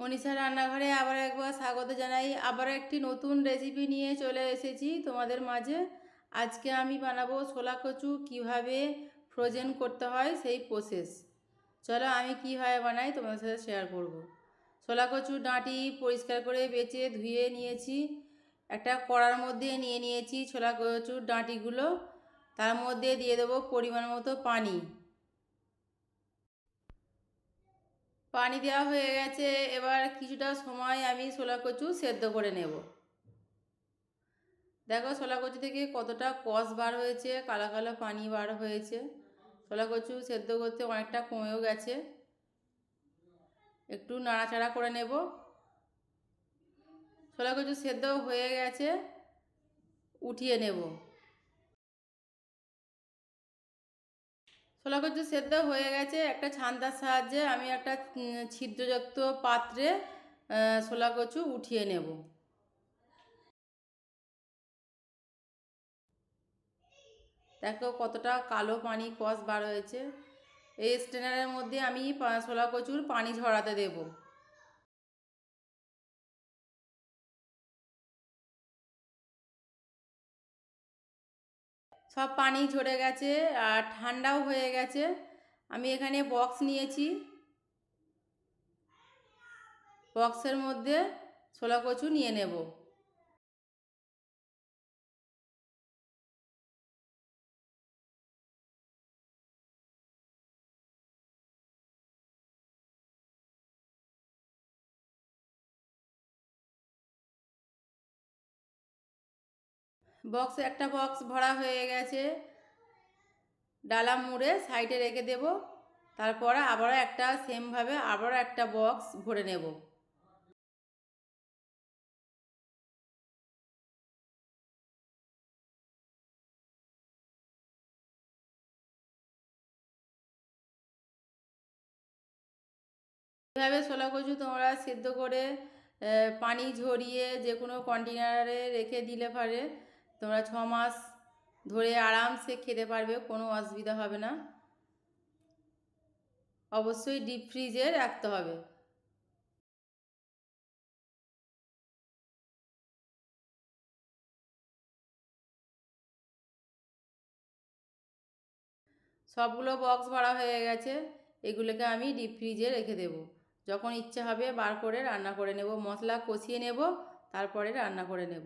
মনীষা রান্নাঘরে আবার একবার স্বাগত জানাই। আবার একটি নতুন রেসিপি নিয়ে চলে এসেছি তোমাদের মাঝে। আজকে আমি বানাবো ছোলা কচু কীভাবে ফ্রোজেন করতে হয় সেই প্রসেস চলো আমি কীভাবে বানাই তোমাদের সাথে শেয়ার করব। ছোলা কচু ডাঁটি পরিষ্কার করে বেছে ধুয়ে নিয়েছি। একটা কড়ার মধ্যে নিয়ে নিয়েছি ছোলা কচুর ডাঁটিগুলো। তার মধ্যে দিয়ে দেবো পরিমাণ মতো পানি। পানি দেওয়া হয়ে গেছে, এবার কিছুটা সময় আমি ছোলা কচু সেদ্ধ করে নেব। দেখো ছোলা কচু থেকে কতটা কষ বার হয়েছে, কালো কালো পানি বার হয়েছে। ছোলা কচু সেদ্ধ করতে অনেকটা কমেও গেছে। একটু নাড়াচাড়া করে নেব। ছোলা কচু সেদ্ধ হয়ে গেছে, উঠিয়ে নেব। ছোলা কচু সেদ্ধ হয়ে গেছে একটা ছান্দার সাহায্যে আমি একটা ছিদ্রযুক্ত পাত্রে ছোলা কচু উঠিয়ে নেব। দেখো কতটা কালো পানি কস বার হয়েছে। এই স্টেনারের মধ্যে আমি ছোলা কচুর পানি ঝরাতে দেব। সব পানি ঝরে গেছে আর ঠান্ডাও হয়ে গেছে। আমি এখানে বক্স নিয়েছি। বক্সের মধ্যে ছোলা কচু নিয়ে নেব। বক্স একটা বক্স ভরা হয়ে গেছে। ডালা মুড়ে সাইডে রেখে দেব। তারপরে আবারও একটা সেমভাবে আবারও একটা বক্স ভরে নেব। এভাবে ছোলা কচু তোমরা সিদ্ধ করে পানি ঝরিয়ে যে কোনো কন্টেনারে রেখে দিলে পারে। তোমরা ছ মাস ধরে আরামসে খেতে পারবে, কোনো অসুবিধা হবে না। অবশ্যই ডিপ ফ্রিজে রাখতে হবে। সবগুলো বক্স ভরা হয়ে গেছে, এগুলোকে আমি ডিপ ফ্রিজে রেখে দেব। যখন ইচ্ছা হবে বার করে রান্না করে নেব। মশলা কষিয়ে নেব, তারপরে রান্না করে নেব।